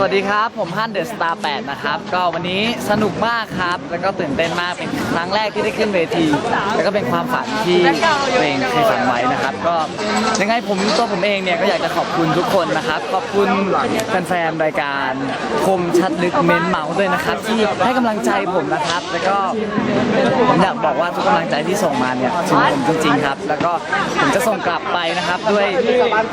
สวัสดีครับ ผมฮันเดอะสตาร์8นะครับ ก็วันนี้สนุกมากครับ แล้วก็ตื่นเต้นมาก เป็นครั้งแรกที่ได้ขึ้นเวที แล้วก็เป็นความฝันที่ตัวเองเคยฝันไว้นะครับ ก็ยังไงผมตัวผมเองเนี่ยก็อยากจะขอบคุณทุกคนนะครับ ขอบคุณแฟนๆรายการคมชัดลึกเม้นเมาส์ด้วยนะครับ ที่ให้กำลังใจผมนะครับ แล้วก็ผมอยากบอกว่าทุกกำลังใจที่ส่งมาเนี่ยถึงผมจริงๆครับ แล้วก็ผมจะส่งกลับไปนะครับ ด้วย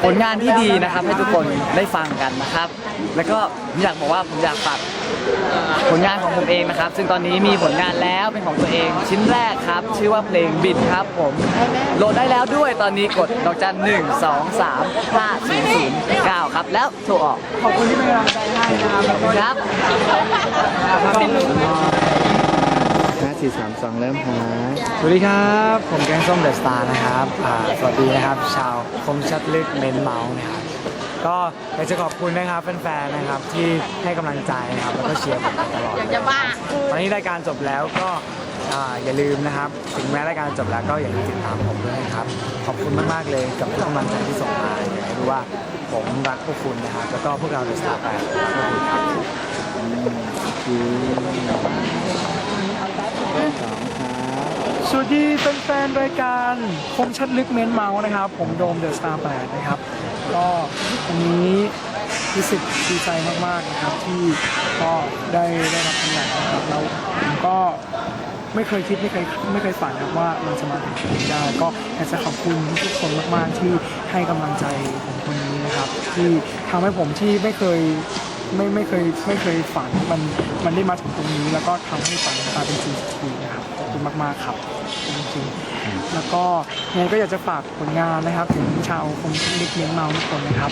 ผลงานที่ดีนะครับ ให้ทุกคนได้ฟังกันนะครับ แล้วก็ผมอยากบอกว่าผมอยากฝากผลงานของผมเองนะครับ ซึ่งตอนนี้มีผลงานแล้วเป็นของตัวเอง ชิ้นแรกครับ ชื่อว่าเพลงบิดครับผมโหลดได้แล้วด้วยตอนนี้กดดอกจันหนึ่งสองสามห้าศูนย์ศูนย์เก้าครับ แล้วโทรออกขอบคุณที่เป็นกำลังใจให้นะครับแล้วก็ครับห้าสี่สามสองเริ่มครับสวัสดีครับ ผมแกงส้มเดอะสตาร์นะครับอ่าสวัสดีนะครับ ชาวคมชัดลึกเมนเมาส์นะครับ ก็อยากจะขอบคุณนะครับแฟนๆนะครับที่ให้กำลังใจนะครับแล้วก็เชียร์ผมมาตลอดจะบ้าตอนนี้รายการจบแล้วก็อ่าอย่าลืมนะครับ ถึงแม้รายการจบแล้วก็อย่าลืมติดตามผมด้วยนะครับขอบคุณมากๆเลยกับทุกกำลังใจที่ส่งมาอยากให้รู้ว่าผมรักพวกคุณนะครับแล้วก็พวกเราเดอะสตาร์แฟนรักพวกคุณครับสองครับส วัสดีแฟนๆรายการคมชัดลึกเมนเมาส์นะครับ ผมโดมเดอะสตาร์แปดนะครับ ก็วันนี้รู้สึกดีใจมากๆนะครับที่ก็ได้ได้รับตำแหน่งนะครับแล้วผมก็ไม่เคยคิดไม่เคยไม่เคยฝันครับว่ามันจะมาถึงจุดนี้ได้ ก็อยากจะขอบคุณทุกคนมากๆที่ให้กำลังใจผมคนนี้นะครับ ที่ทำให้ผมที่ไม่เคยไม่ไม่เคยไม่เคยฝันมันมันได้มาถึงตรงนี้ แล้วก็ทำให้ฝันกลายเป็นจริงสักทีนะครับขอบ คุณมากๆครับจริงๆแล้วก็ยังไงก็อยากจะฝากผลงานนะครับถึงชาวคมลิกเลี้ยงเมาทุกคนนะครับ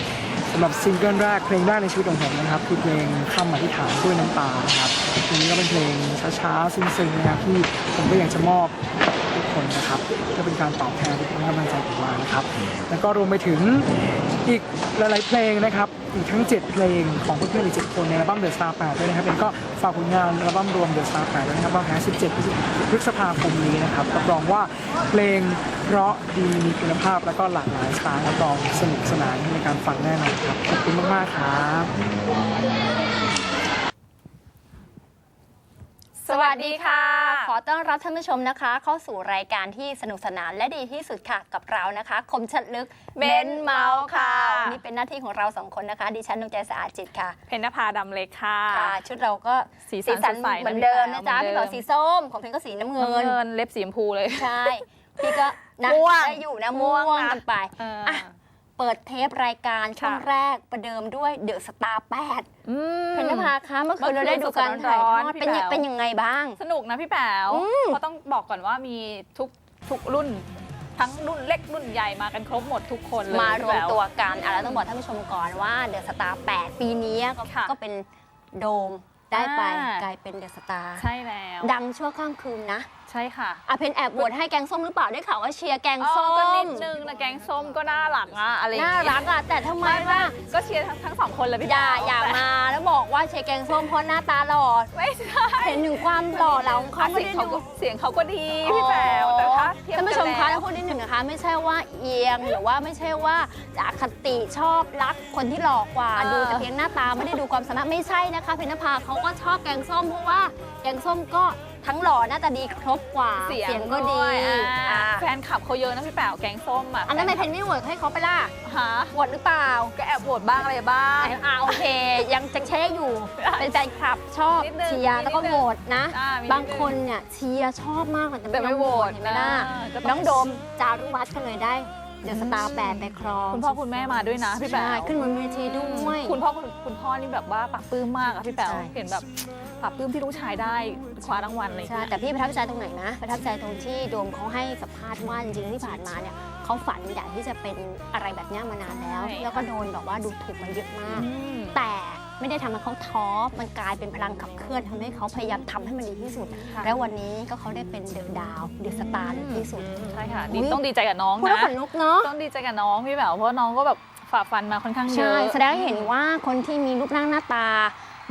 สำหรับซิงเกิลแรกเพลงแรกในชีวิตของผมนะครับคือเพลงคำอธิษฐานด้วยน้ำตานะครับเพลงนี้ก็เป็นเพลงช้าๆซึ้งๆนะครับที่ผมก็อยากจะมอบทุก คนนะครับก็เป็นการตอบแทนที่ให้กำลังใจผมมานะครับ แล้วก็รวมไปถึงอีกหลายๆเพลงนะครับอีกทั้ง 7 เพลงของเพื่อนๆอีก7คนในอัลบั้ม The Star 8ด้วยนะครับเองก็ฝากผลงานอัลบั้มรวม The Star 8ด้วยนะครับวางแผน17พฤษภาคมนี้นะครับรับรองว่าเพลงเพราะดีมีคุณภาพแล้วก็หลากหลายสไตล์รับรองสนุกสนานในการฟังแน่นอนครับขอบคุณมากๆครับสวัสดีค่ะ ขอต้อนรับท่านผู้ชมนะคะ เข้าสู่รายการที่สนุกสนานและดีที่สุดค่ะกับเรานะคะ คมชัดลึกเบนเมาส์ค่ะวันนี่เป็นหน้าที่ของเราสองคนนะคะ ดิฉันดวงใจสะอาดจิตค่ะ เพญนภาดำเล็กค่ะค่ะ ชุดเราก็สีสันสดใสเหมือนเดิมนะจ๊ะเหมือนพี่เดิมบอกสีส้ม ของเพลงก็สีน้ำเงิเงินนเงิน เล็บสีชมพูเลย ใช่ พี่ก็นะม่วงได้อยู่นะม่วงม่วงนะกันไปเอออะ เปิดเทปรายการช่วงค่ะแรกประเดิมด้วยเดอะสตาร์แปดอืมเพญนภาคะเมื่อคืนเมื่อคืนเราได้ดูการถ่ายทอดสดๆร้อนๆเป็นยังพี่แป๋วเป็นยังไงบ้าง สนุกนะพี่แป๋วอืมเพราะต้องบอกก่อนว่ามีทุกทุกรุ่นทั้งรุ่นเล็กรุ่นใหญ่มากันครบหมดทุกคนเลยมารวมพี่แป๋ตัวกันอะแล้วต้องบอกท่านผู้ชมก่อนว่าเดอะสตาร์8ปีนี้ก็ค่ะก็เป็นโดม ได้ไปอ่ากลายเป็นเดอะสตาร์ใช่แล้ว ดังชั่วข้ามคืนนะใช่ค่ะอะเพนแอบโหวตให้แกงส้มหรือเปล่าได้ข่าวว่าเชียร์แกงอ๋อส้ก็นิมดนึงนะแกงส้มก็น่ารักอะอะไรอย่งน่าเงี้ยรักอะแต่ทำไมไม่ไม่ว่าก็เชียร์ทั้งทั้งสองคนเลยพี่อย่าแป๋วอย่าแต่มาแล้วบอกว่าเชียร์แกงส้มเพราะหน้าตาหล่อไม่ใช่เห็นถึงความหล่อเหลาของเขาไม่เสียได้งเขาดูก็เสียงเขาก็ดีพี่แป๋วแต่ถ้าเทียบท่านผู้ชมกัคะนแล้แล้ววพูดนิดหนึ่งนะคะ ไม่ใช่ว่าเอียงหรือว่าไม่ใช่ว่าจะอคติชอบรักคนที่หล่อกว่า เออ ดูแต่เพียงหน้าตาไม่ได้ดูความสามารถไม่ใช่นะคะเพญนภาเขาก็ชอบแกงส้มเพราะว่าแกงส้มก็ทั้งหล่อหน้าตาดีครบกว่าเสียงก็ดีวยอะอะแฟนคลับเขาเยอะนะพี่แป๋วแกงส้มอะอันนั้นทำไมเพนไม่โหวตให้เขาไปล่ะฮะโหวตหรือเปล่าก็แอบโหวตบ้างอะไรบ้าง อ่าโอเค ยังจะเช็คอยู่ เป็นแฟนคลับชอบนิดนึงเชียร์แล้วก็นิดนึงโหวตนะ อ่ามีนิดนึงบางคนเนี่ยเชียร์ชอบมากแต่แต่ไม่ยอโหวตเห็นไหมล่ะอ่าก็ต้อง น้องโดมจารุวัฒน์ก็เลยได้ เดอะสตาร์แปดไปครองคุณพ่อคุณแม่มาด้วยนะพี่แป๋ใช่วขึ้นบนเวทีด้วย คุณพ่อคุณคุณพ่อนี่แบบว่าปรับปลื้มมากอะพี่แป๋วใช่ เห็นแบบปรับปลื้มที่ลูกชายได้คว้ารางวัลอะไรอย่างใช่เลยแต่พี่ประทับใจตรงไหนนะ ประทับใจตรงที่โดมเขาให้สัมภาษณ์ว่าจริงๆที่ผ่านมาเนี่ยเขาฝันอยากที่จะเป็นอะไรแบบเนี้ยมานานแล้ว แล้วก็โดนแบบว่าดูถูกมาเยอะมาก อืมแต่ ไม่ได้ทำให้เขาท้อมันกลายเป็นพลังขับเคลื่อนทำให้เขาพยายามทำให้มันดีที่สุดค่ะแล้ววันนี้ก็เขาได้เป็นเดอะดาวเดอะสตาร์ที่สุดใช่ค่ะอุ๊ดียต้องดีใจกับน้องพูดแล้วนะขนลุกเนาะต้องดีใจกับน้องพี่แป๋วเพราะน้องก็แบบฝ่าฟันมาค่อนข้างเยใช่อะแสดงให้เห็นว่าคนที่มีรูปร่างหน้าตา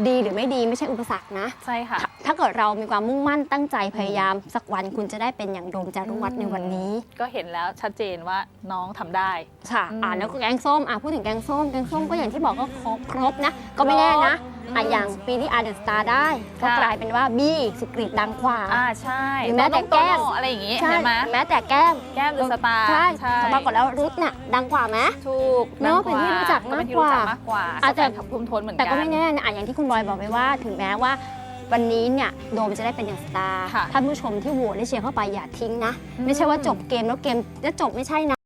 ดีหรือไม่ดีไม่ใช่อุปสรรคนะ ใช่ค่ะ ถ้าเกิดเรามีความมุ่งมั่นตั้งใจพยายามสักวันคุณจะได้เป็นอย่างโดมจารุวัฒน์ในวันนี้ ก็เห็นแล้วชัดเจนว่าน้องทำได้ค่ะอืมอ่าแล้วก็แกงส้มอะพูดถึงแกงส้มแกงส้มก็อย่างที่บอกก็ครบครบนะ ก็ไม่แน่นะอะอย่างปีที่อาร์เดอะสตาร์ได้ ก็ค่ะกลายเป็นว่าบี้สุกริตดังกว่าอ่าใช่หรือแม้แต่แก้มโตโน่อะไรอย่างงี้ใช่เห็นไหมแม้แต่แก้มแก้มเดอะสตาร์ใช่ใช่แต่ปรากฏแล้วรุทน่ะดังกว่าไหมถูกเนอะเป็นที่รู้จักมากกว่าเป็นที่รู้จักมากกว่าอาจจะแฟนคลับทุ่มทนเหมือนกันแต่ก็ไม่แน่นะอะอย่างที่คุณบอยบอกไปว่าถึงแม้ว่า วันนี้เนี่ยโดมจะได้เป็นอย่างสตาร์ค่ะท่านผู้ชมที่โหวตได้เชียร์เข้าไปอย่าทิ้งนะ อืม ไม่ใช่ว่าจบเกมแล้วเกมจะจบไม่ใช่นะ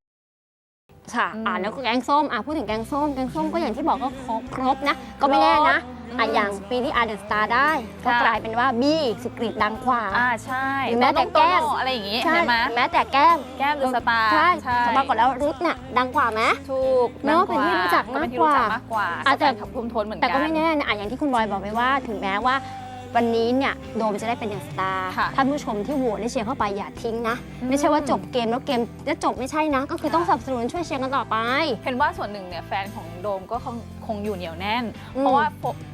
ค่ะอืมอ่าแล้วก็แกงส้มอะพูดถึงแกงส้มแกงส้มก็อย่างที่บอกก็ครบครบนะ ก็ไม่แน่นะอืมอะอย่างปีที่อาร์เดอะสตาร์ได้ ก็ค่ะ กลายเป็นว่าบี้สุกริตดังกว่า อ่าใช่หรือแม้แต่แก้ม โตโน่อะไรอย่างงี้ใช่เห็นไหมแม้แต่แก้มแก้มเดอะสตาร์ใช่แต่ปรากฏแล้วรุทน่ะดังกว่าไหม ถูกเนอะเป็นที่รู้จักมากกว่าเป็นที่รู้จักมากกว่าอาจจะ แฟนคลับทุ่มทนเหมือนกัน แต่ก็ไม่แน่นะอะอย่างที่คุณบอยบอกไปว่า ถึงแม้ว่า วันนี้เนี่ยโดมจะได้เป็นอย่างสตาร์ค่ะท่านผู้ชมที่โหวตได้เชียร์เข้าไปอย่าทิ้งนะ อืม ไม่ใช่ว่าจบเกมแล้วเกมจะจบไม่ใช่นะ ก็คือต้องสนับสนุนช่วยเชียร์กันต่อไป เห็นว่าส่วนหนึ่งเนี่ยแฟนของโดมก็คงคงอยู่เหนียวแน่น อืมเพราะว่า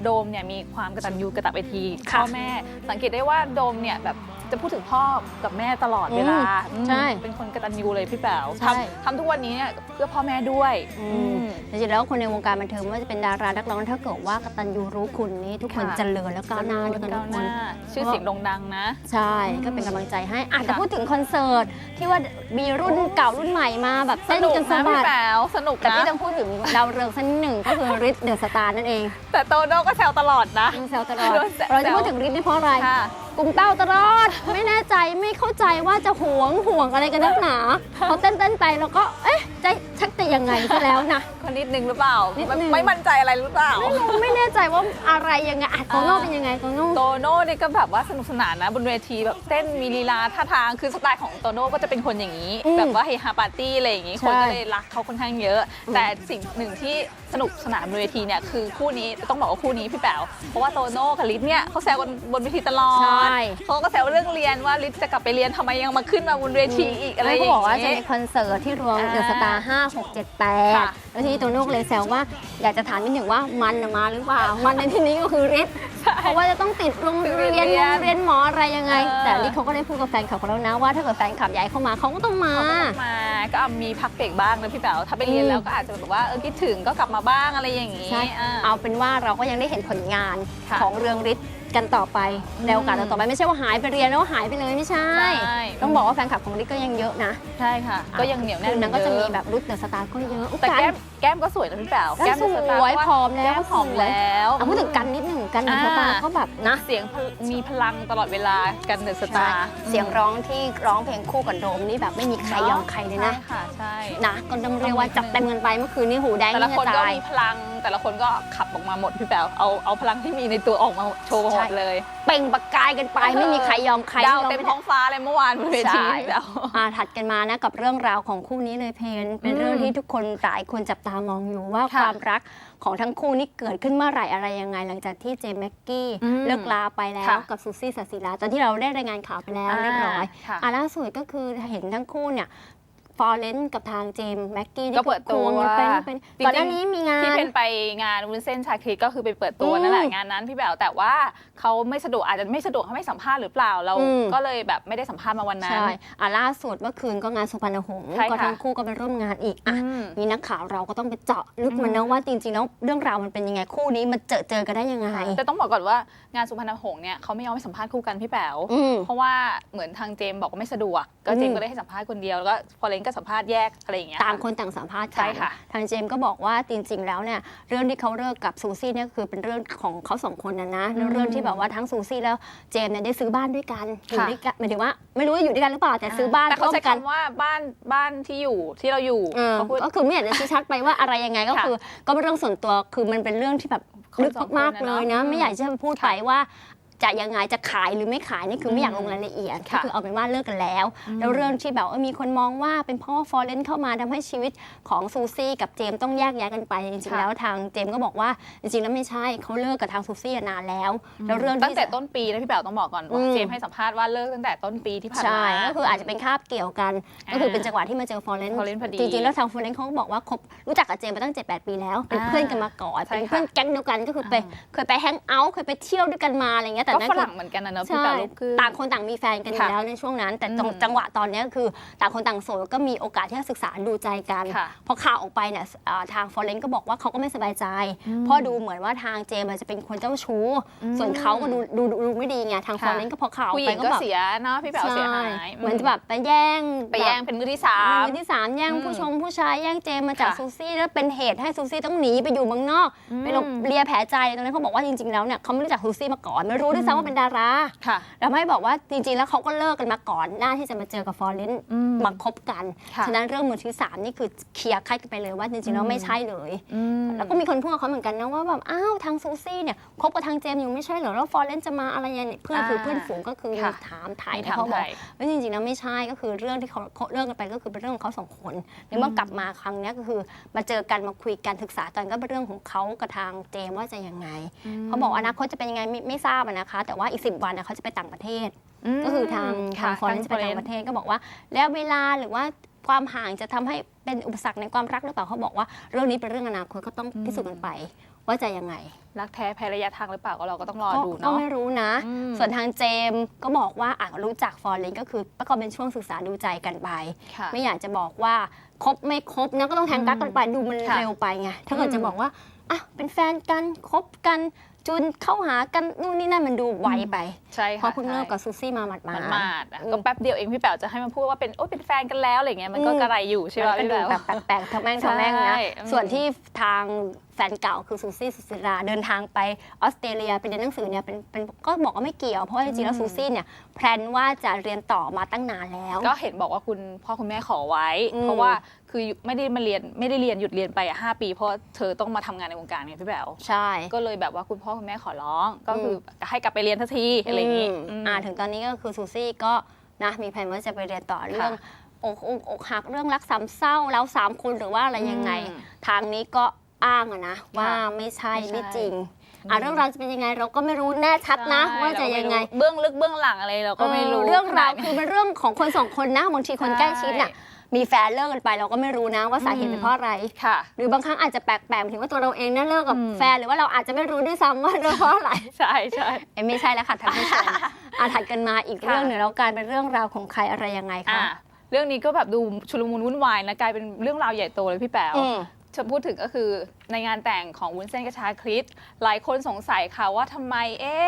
โดมเนี่ยมีความกตัญญูกตเวทีค่ะ พ่อแม่ สังเกตได้ว่าโดมเนี่ยแบบ จะพูดถึงพ่อกับแม่ตลอดเวลาอืมอืมใช่เป็นคนกตัญญูเลยพี่แป๋วใช่ทำทำทุกวันนี้เนี่ยเพื่อพ่อแม่ด้วยอือืมมจริงๆแล้วคนในวงการบันเทิงไม่ว่าจะเป็นดารานักร้องถ้าเกิดว่ากตัญญูรู้คุณนี่ทุกคนค่ะ เจริญและก้าวหน้าด้วยกันทุก้ากวคหนน้าชื่อเสียงโด่งดังนะ ใช่อืมก็เป็นกำลังใจให้อะแต่ค่ะ พูดถึงคอนเสิร์ต ที่ว่ามีรุ่นเก่ารุ่นใหม่มาแบบสเต้นนุกกันสะนะบัพี่ดแป๋วสนุกแต่นะ พี่ต้องพูดถึงดาวเรืองสักนิดหนึ่งก็คือริทเดอะสตาร์นั่นเองแต่โตโน่ก็แซวตลอดนะ ยังแซวตลอดโดนแซวเราจะพูดถึงริทนี่เพราะอะไร ค่ะ กลุ่มเต้าตลอด ไม่แน่ใจไม่เข้าใจว่าจะหวงห่วงอะไรกันนักหนาเขาเต้นเต้นๆไปแล้วก็เอ๊ะจะชัก จะยังไงซะแล้วนะ คนนิดนึงหรือเปล่า นิดไม่นึง ไม่มั่นใจอะไรหรือเปล่า ไม่รู้ไม่แน่ใจว่าอะไรยังไงอะโตโน่อ่าเป็นยังไงโตโน่โตโน่เนี่ยก็แบบว่าสนุกสนานนะบนเวทีแบบเต้นมีลีลาท่าทางคือสไตล์ของโตโน่ก็จะเป็นคนอย่างนี้อืมแบบว่าเฮฮาปาร์ตี้อะไรอย่างนี้ใช่คนก็เลยรักเขาค่อนข้างเยอะอืมแต่สิ่งหนึ่งที่สนุกสนานบนเวทีเนี่ยคือคู่นี้ต้องบอกว่าคู่นี้พี่แป๋วเพราะว่าโตโน่กับลิศเนี่ยเขาแซวกันบนเวทีตลอดใช่เขาก็แซวเรื่องเรียนว่าลิศจะกลับไปเรียนทำไมยังมาขึ้นมาบนเวทีอีกอะไรอเขาย่างบอกว่าจะนี้มีคอนเสิร์ตที่รวมอ่าเดอะสตาร์ห้าหกเจ็ดแปดค่ะแล้วทีนี้โตโน่ก็เลยแซวว่าอยากจะถามนิดหนึ่งว่ามันน่ะมาหรือเปล่า มันในที่นี้ก็คือริทเพราะว่าจะต้องติดโรงเรียนเรียนโรงเรียนหมออะไรยังไง เออ แต่ริทเขาก็ได้พูดกับแฟนคลับของเรานะว่าถ้าเกิดแฟนคลับใหญ่เข้ามาเขาก็ต้องมาเขาก็ต้องมาก็เอามีพักเบรกบ้างนะพี่แป๋วถ้าไปเรียนอืมแล้วก็อาจจะแบบว่าเออคิดถึงก็กลับมาบ้างอะไรอย่างนี้ใช่ อ่า เอาเป็นว่าเราก็ยังได้เห็นผลงานค่ะของเรืองฤทธิ์ กันต่อไปในโอกาสต่อไปไม่ใช่ว่าหายไปเรียนแล้วหายไปเลยไม่ใช่ ใช่ ต้องบอกว่าแฟนคลับของฤทธิ์ก็ยังเยอะนะใช่ค่ะ ก็ยังเหนียวแน่นคืนนั้นก็เหจะอมีเดิแบบรุ่นเดอะสตาร์ก็เยอะแต่การแก้มแก้มก็สวยนะพี่แป๋วแก้มเดอะสตาร์วยเพราะาผอมแล้วแก้มผอมแล้ว เอาพูดถึงกันนิดหนึ่ง กันเดอะสตาร์อ่าก็แบบนะเสียงพลมีพลังตลอดเวลากันเดอะสตาร์เสียงร้องที่ร้องเพลงคู่กับโดมนี่แบบไม่มีใครยอมใครเลยนะใช่ค่ะใช่นะก็ต้องเรียกว่าจัดเต็มกันไปเมื่อคืนนี้หูแดงแต่ละนี่คนจะก็ตายมีพลังแต่ละคนก็ขับออกมาหมดพี่แป๋วเอาเอาพลังที่มีในตัวออกมาโชว์หมดเลย เปล่งประกายกันไปไม่มีใครยอมใครดาวยอมเต็มไม่ได้ท้องฟ้าเลยเมื่อวานบนเวทีใช่พี่แป๋วอ่าถัดกันมานะกับเรื่องราวของคู่นี้เลยเพนเป็นอืมเรื่องที่ทุกคนหลายคนจับตามองอยู่ว่าค่ะความรัก ของทั้งคู่นี่เกิดขึ้นเมื่อไหร่อะไรยังไง หลังจากที่เจมส์แม็กกี้อืมเลิกลาไปแล้ว ค่ะกับซูซี่สัสิลาตอนที่เราได้รายงานข่าวไปแล้วเรียบร้อยค่ะ อ่าล่าสุดก็คือเห็นทั้งคู่เนี่ย ฟอร์เรนกับทางเจมส์แม็กกี้ก็เปิดตัวควงกันไปเป็นจริงๆก่อนหน้านี้มีงานที่เป็นไปงานวุ้นเส้นชาคริตก็คือไปเปิดตัวอืมนั่นแหละงานนั้นพี่แป๋วแต่ว่าเขาไม่สะดวกอาจจะไม่สะดวกให้ไม่สัมภาษณ์หรือเปล่าเราอืมก็เลยแบบไม่ได้สัมภาษณ์มาวันนั้นใช่อ่าล่าสุดเมื่อคืนก็งานสุพรรณหงษ์ใช่ค่ะก็ทั้งคู่ก็ไปร่วมงานอีกอะอืมมีนักข่าวเราก็ต้องไปเจาะลึกมันอืนะมว่าจริงๆแล้วเรื่องราวมันเป็นยังไงคู่นี้มันเจอเจอกันได้ยังไงแต่ต้องบอกก่อนว่างานสุพรรณหงษ์เนี่ยเขาไม่ยอมให้สัมภาษณ์คู่กันพี่แป๋วอืมเพราะว่าเหมือนทางเจมส์บอกว่าไม่สะดวกก็อืมเจมส์ก็เลยให้สัมภาษณ์คนเดียวแล้วก็พอเลนก็สัมภาษณ์แยกอะไรอย่างเงี้ย ต่างคนต่างสัมภาษณ์ใช่กันค่ะ ทางเจมส์ก็บอกว่าจริงๆแล้วเนี่ยเรื่องที่เขาเลิกกับซูซี่เนี่ยคือเป็นเรื่องของเขาสองคนนะนะแล้วเรื่องที่แบบว่าทั้งซูซี่แล้วเจมส์เนี่ยได้ซื้อบ้านด้วยกันอยู่ค่ะ ด้วยกันหมายถึงว่าไม่รู้ว่าอยู่ด้วยกันหรือเปล่าแต่ซื้อบ้านแต่เขาร่วมใช้กัน คำว่าบ้านบ้านที่อยู่ที่เราอยู่เออเขาพูด ก็คือไม่อยากจะชี้ชัดไปว่าอะไรยังไงก็ค่ะคือ ก็เป็นเรื่องส่วนตัวคือมันเป็นเรื่องที่แบบคนลึกสองคนมากนะๆเนเลอะยนะอืมไม่อยากจะพูดไปว่า จะยังไงจะขายหรือไม่ขายนี่คือไม่อยากอืมลงรายละเอียดก็ค่ะคือเอาเป็นว่าเลิกกันแล้วอืมแล้วเรื่องที่แบบว่ามีคนมองว่าเป็นเพราะว่าฟอร์เรนเข้ามาทำให้ชีวิตของซูซี่กับเจมส์ต้องแยกย้ายกันไปจริงๆแล้วทางเจมส์ก็บอกว่าจริงๆแล้วไม่ใช่เขาเลิกกับทางซูซี่นานแล้ว แล้วเรื่องตั้งที่แต่ต้นปีนะพี่แป๋วต้องบอกก่อนว่าอืมเจมส์ให้สัมภาษณ์ว่าเลิกตั้งแต่ต้นปีที่ผ่านใช่มาก็คืออาจจะเป็นคาบเกี่ยวกัน ก็คือเป็นจังหวะที่มาเจอฟอร์เรน Florence พอดีจริงๆแล้วทางฟอร์เรนเขาก็บอกว่าคบรู้จักกับเจมส์มาตั้ง7-8ปีแล้วเป็นอ่าเพื่อนกันมาก่อนใช่เป็นค่ะเพื่อนแก๊งเดียวกันก็คือไปเคยไปแฮงเอาท์เคยไปเที่ยวด้วยกันมาอะไรเงี้ยยแต่ก็นั่นฝคือ รั่งเหมือนกันนะเนอะพี่ใช่ แปลลูกครึ่ง ต่างคนต่างมีแฟนกันอยู่ค่ะแล้วในช่วงนั้น แต่จังอืมจังหวะตอนเนี้ยคือ ต่างคนต่างโสดก็มีโอกาสที่จะศึกษาดูใจกัน ค่ะพอข่าวออกไปเนี่ยอ่าทางฟอร์เรนก็บอกว่าเขาก็ไม่สบายใจ อืมเพราะดูเหมือนว่าทางเจมส์อาจจะเป็นคนเจ้าชู้ อืมส่วนเขาก็ดูดูดูดูไม่ดีไงทางฟค่ะอร์เรนก็พอข่าวออกผู้หไปญิงก็ก็แบบเสียเนาะพี่แปลเสียหายเหมือนจะแบบไปแย่งไปแย่งเป็นมือที่สามมือที่สามแย่งอืมผู้ชมผู้ชายแย่งเจมส์มาจากค่ะซูซี่แล้วเป็นเหตุให้ซูซี่ต้องหนีไปอยู่เมืองนอกอืมไปหลบเลียแผลใจตรงนั้นเขาบอกว่าจริงๆแล้วเนี่ยเขาไม่รู้จักซูซี่มาก่อนไม่รู้ด้วยซ้ำว่าเป็นดาราค่ะแล้วไม่บอกว่าจริงๆ แล้วเขาก็เลิกกันมาก่อนหน้าที่จะมาเจอกับฟอร์เรนต์อืมมาคบกันค่ะฉะนั้นเรื่องมือที่สามนี่คือเคลียร์คัดกันไปเลยว่าจริงๆแล้วไม่ใช่เลยอืมแล้วก็มีคนพูดกับเขาเหมือนกันนะว่าแบบอ้าวทางซูซี่เนี่ยคบกับทางเจมส์อยู่ไม่ใช่เหรอแล้วฟอร์เรนต์จะมาอะไรยังไงเพื่อนคืออ่าเพื่อนฝูงก็คือค่ะถามถ่ายมีนะถามเขาบอกถ่ายว่าจริงๆแล้วไม่ใช่ก็คือเรื่องที่เขาเขาเลิกกันไปก็คือเป็นเรื่องของเขาสองคนในเมื่อกลับมาครั้งเนี้ยก็คือมาเจอกันมาคุยกันศึกษากันก็เป็นเรื่องของเขากับทางเจมส์ว่าจะยังไงเขาบอกอนาคตจะเป็นยังไงไม่ไม่ทราบอะนะคะ แต่ว่าอีกสิวันนะเขาจะไปต่างประเทศ ก็คือทางทางฟอร์เรนซ์ไปต่างประเทศก็บอกว่า แล้วเวลาหรือว่าความห่างจะทำให้เป็นอุปสรรคในความรักหรือเปล่าเขาบอกว่าเรื่องนี้เป็นเรื่องอนาคตก็ต้องพิสูจน์กันไป ว่าจะยังไง รักแท้แพ้ระยะทางหรือเปล่าก็เราก็ต้องรอก็ดูก็เนาะไม่รู้นะอืมส่วนทางเจมส์ก็บอกว่าอะรู้จักฟอร์เรนซ์ก็คือประกอบเป็นช่วงศึกษาดูใจกันไปค่ะไม่อยากจะบอกว่าคบไม่คบนะก็ต้องแทงกักกันไปดูมันค่ะเร็วไปไงถ้าเกิดอืมจะบอกว่าอะเป็นแฟนกันคบกัน จุนเข้าหากันนู่นนี่นั่นมันดูไวไป ใช่เพค่ะราะเพิ่งเลิกกับซูซี่มาหมาดมันๆมาดๆอะอืมก็แป๊บเดียวเองพี่แป๋วจะให้มันพูดว่าเป็นโอ้ยเป็นแฟนกันแล้วอะไรเงี้ยมันก็อืมกระไรอยู่ใช่ไหมมันก็พี่ดูแป๋ว แบบแปลกๆทำแม่งทำแม่งใช่นะ อืม ส่วนที่ทาง แฟนเก่าคือซูซี่สุศิราเดินทางไปออสเตรเลียไปเรียนหนังสือเนี่ยเป็นเป็นก็บอกว่าไม่เกี่ยว เพราะว่าจริงๆแล้วซูซี่เนี่ยแพลนว่าจะเรียนต่อมาตั้งนานแล้ว ก็เห็นบอกว่าคุณพ่อคุณแม่ขอไว้อืมเพราะว่าคือไม่ได้มาเรียนไม่ได้เรียนหยุดเรียนไปอะห้าปี เพราะเธอต้องมาทำงานในวงการไงพี่แป๋วใช่ ก็เลยแบบว่าคุณพ่อคุณแม่ขอร้อง ก็คือให้กลับไปเรียนทันทีอะไรอย่างงี้มอืมอ่าถึงตอนนี้ก็คือซูซี่ก็นะมีแผนว่าจะไปเรียนต่อเรื่องอกอกอกหักเรื่องรักสามเศร้าแล้วสามคนหรือว่าอะไรยังไงอืมทางนี้ก็ อ้างอะนะว่าไม่ใช่ไม่ใช่ไม่จริงอ่าเรื่องราวจะเป็นยังไงเราก็ไม่รู้แน่ชัดนะใช่ว่าจะยังไงเราม่รู้เบื้องลึกเบื้องหลังอะไรเราก็ไม่รู้เออเรื่องราวขนดนี้คือเป็นเรื่องของคนสองคนนะบางทีคนใกล้ชิดน่ะมีแฟนเลิกกันไปเราก็ไม่รู้นะว่าสาเหตุอืมเป็นเพราะอะไรค่ะ หรือบางครั้งอาจจะแปลกๆหมายถึงว่าตัวเราเองนั่นเลิกกับอืมแฟนหรือว่าเราอาจจะไม่รู้ด้วยซ้ำว่าเลิกเพราะอะไร ใช่ใช่เอ้ยไม่ใช่แล้วค่ะท่านผู้ชมอาถัดกันมาอีกค่ะเรื่องหนึ่งแล้วกลายเป็นเรื่องราวของใครอะไรยังไงอะคะเรื่องนี้ก็แบบดูชุลมุนวุ่นวายนะกลายเป็นเรื่องราวใหญ่โตเลยพี่แป๋วอืม จะพูดถึงก็คือในงานแต่งของวุ้นเส้นกระชาคริสหลายคนสงสัยค่ะว่าทำไมเอ๊ะ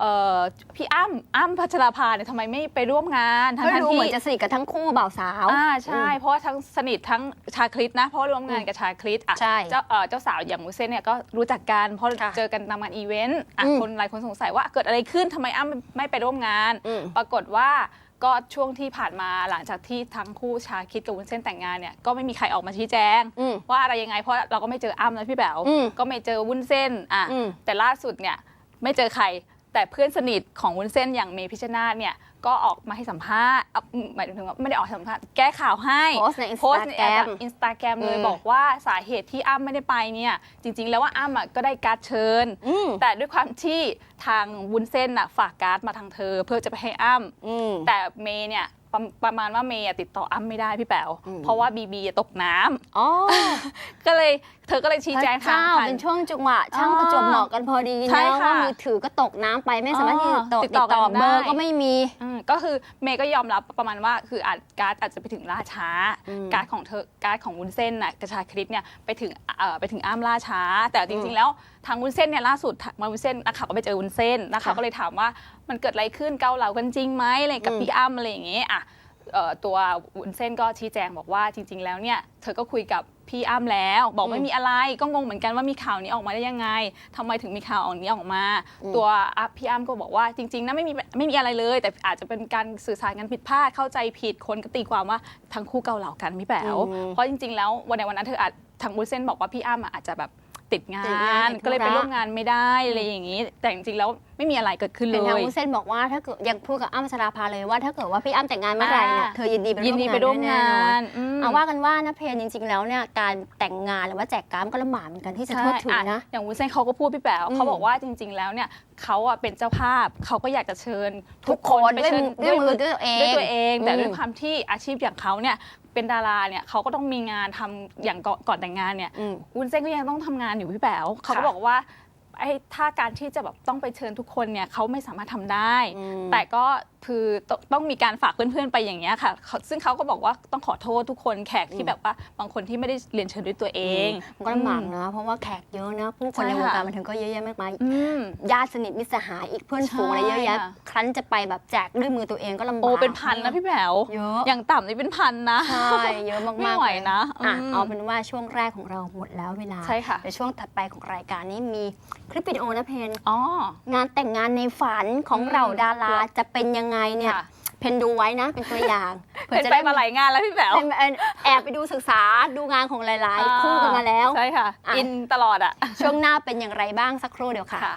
เอ่อพี่อ้ำอ้ำพัชราภาเนี่ยทำไมไม่ไปร่วมงานทั้งก็ทั้งดูที่เหมือนจะสนิทกับทั้งคู่บ่าวสาว อ่าใช่ เพราะว่าทั้งสนิททั้งชาคริสนะ เพราะว่าร่วมงานกับชาคริสอะใช่เจ้าเอ่อเจ้าสาวอย่างวุ้นเส้นเนี่ยก็รู้จักกันเพราะค่ะเจอกันตามงานอีเวนต์อะอืมคนหลายคนสงสัยว่าเกิดอะไรขึ้นทำไมอ้ำไม่ไปร่วมงาน อืม ปรากฏว่า ก็ช่วงที่ผ่านมาหลังจากที่ทั้งคู่ชาคิดกับวุ้นเส้นแต่งงานเนี่ยก็ไม่มีใครออกมาชี้แจง อืม ว่าอะไรยังไงเพราะเราก็ไม่เจออ้ำนะพี่แป๋วอืมก็ไม่เจอวุ้นเส้นอะอืม แต่ล่าสุดเนี่ยไม่เจอใครแต่เพื่อนสนิทของวุ้นเส้นอย่างเมพิชชนาธเนี่ย ก็ออกมาให้สัมภาษณ์อะหมายถึงว่าไม่ได้ออกให้สัมภาษณ์แก้ข่าวให้ โพสต์ในโพสต์ในแอป Instagram อินสตาแกรมเลยอืม บอกว่าสาเหตุที่อ้ำไม่ได้ไปเนี่ย จริง ๆ แล้วว่าอ้ำอะก็ได้การ์ดเชิญ อืมแต่ด้วยความที่ทางวุ้นเส้นน่ะฝากการ์ดมาทางเธอ เพื่อจะไปให้อ้ำอืม แต่เมย์เนี่ยประประมาณว่าเมย์อะติดต่ออ้ำไม่ได้พี่แป๋วอืม เพราะว่าบีบีอะตกน้ำ อ๋อ ก็เลย เธอก็เลยชี้แจงพระทางเจ้าผ่าน เป็นช่วงจังหวะช่างอ๋อประจวบเหมาะกันพอดีใช่แล้วค่ะว่ามือถือก็ตกน้ำไปไม่สามารถที่จะอ๋อติดต่อติดต่อกันเบอร์ได้ก็ไม่มี อืมก็คือเมย์ก็ยอมรับประมาณว่าคืออาจการ์ดอาจจะไปถึงล่าช้า อืมการ์ดของเธอการ์ดของวุ้นเส้นน่ะกระชาคริสเนี่ยไปถึงเอ่อไปถึงอ้ามล่าช้า แต่จอืริงมๆแล้วทางวุ้นเส้นเนี่ยล่าสุดทางมาวุ้นเส้นนักข่าวก็ไปเจอวุ้นเส้นนักข่าวค่ะก็เลยถามว่ามันเกิดอะไรขึ้นเกาเหลากันจริงไหมอะไรกับอืม พี่อ้ำอะไรอย่างเงี้ยอะเอ่อ ตัววุ้นเส้นก็ชี้แจงบอกว่าจริง ๆ แล้วเนี่ยเธอก็คุยกับพี่อ้ำแล้ว บอกอืมไม่มีอะไรก็งงเหมือนกันว่ามีข่าวนี้ออกมาได้ยังไงทำไมถึงมีข่าวออกนี้ออกมาอืมตัวอะพี่อ้ำก็บอกว่าจริงๆนะไม่มีไม่มีอะไรเลย แต่อาจจะเป็นการสื่อสารกันผิดพลาดเข้าใจผิดคนก็ตีความว่าทั้งคู่เกาเหลากันพี่แป๋วอืมเพราะจริง ๆ แล้ววันในวันนั้นเธออาจทางบุญเส้นบอกว่าพี่อ้ำอะอาจจะแบบติดงาติดงานนติดธุระก็เลยไปร่วมงานไม่ได้อะไรอย่างนี้ แต่จริงๆแล้ว ไม่มีอะไรเกิดขึ้นเลเห็นทางย วุ้นเส้นบอกว่าถ้าเกิดยังพูดกับอ้ำชราภาเลยว่าถ้าเกิดว่าพี่อ้ำแต่งงานเมื่อไหร่เนี่ยอ่า เธอยินดีไปยินดีไปร่วมงานแออืม เอาว่ากันว่านะเพนจริง ๆ แล้วเนี่ยการแต่งงานหรือว่าแจกการ์ดก็ลำบากเหมือนกันที่จะโทษถึงใช่นะอ่อย่างวุ้นเส้นเขาก็พูดพี่แป๋วอืมเขาบอกว่าจริง ๆ แล้วเนี่ยเขาอะเป็นเจ้าภาพเขาก็อยากจะเชิญทุกคนไปด้วยเชิญด้วยมือด้วยตัวเองด้วยตัวเอง แต่อืมด้วยความที่อาชีพอย่างเขาเนี่ยเป็นดาราเนี่ยเขาก็ต้องมีงานทำอย่างก่อนก่อนแต่งงานเนี่ยอืม วุ้นเส้นก็ยังต้องทำงานอยู่พี่แป๋วเขาก็ค่ะ บอกว่า ไอ้ถ้าการที่จะแบบต้องไปเชิญทุกคนเนี่ยเขาไม่สามารถทำได้อืมแต่ก็คือตต้องมีการฝากเพื่อนๆไปอย่างเงี้ยค่ะเขาซึ่งเขาก็บอกว่าต้องขอโทษทุกคนแขกที่แบบว่าบางคนที่ไม่ได้เรียนเชิญด้วยตัวเอง มันก็ลำบากนะ เพราะว่าแขกเยอะนะผู้คนในใช่วงค่ะการบันเทิงก็เยอะแยะมากมายอืม ญาติสนิทมิตรสหายอีกเพื่อนฝูงอะไรเยอะแยะ ใช่ค่ะ ครั้นจะไปแบบแจกด้วยมือตัวเองก็ลำบากโอ้เป็นพันนะพี่แผวเยอะอย่างต่ำนี่เป็นพันนะ ใช่เยอะมากๆไม่ไหวเลยนะอะอืม เอาเป็นว่าช่วงแรกของเราหมดแล้วเวลาใช่ค่ะในช่วงถัดไปของรายการนี้มีคลิปวิดีโอนะเพน อ๋อ งานแต่งงานในฝันของอืม เราดาราจะเป็นยังไงเนี่ยค่ะ เพนดูไว้นะเป็นตัวอย่างเป็นไปมาหลายงานแล้วพี่แผวเป็นแอบไปดูศึกษาดูงานของหลาย ๆ คู่กันมาแล้ว ใช่ค่ะ อะ อินตลอดอะ ช่วงหน้าเป็นอย่างไรบ้างสักครู่เดียวค่ะ ค่ะ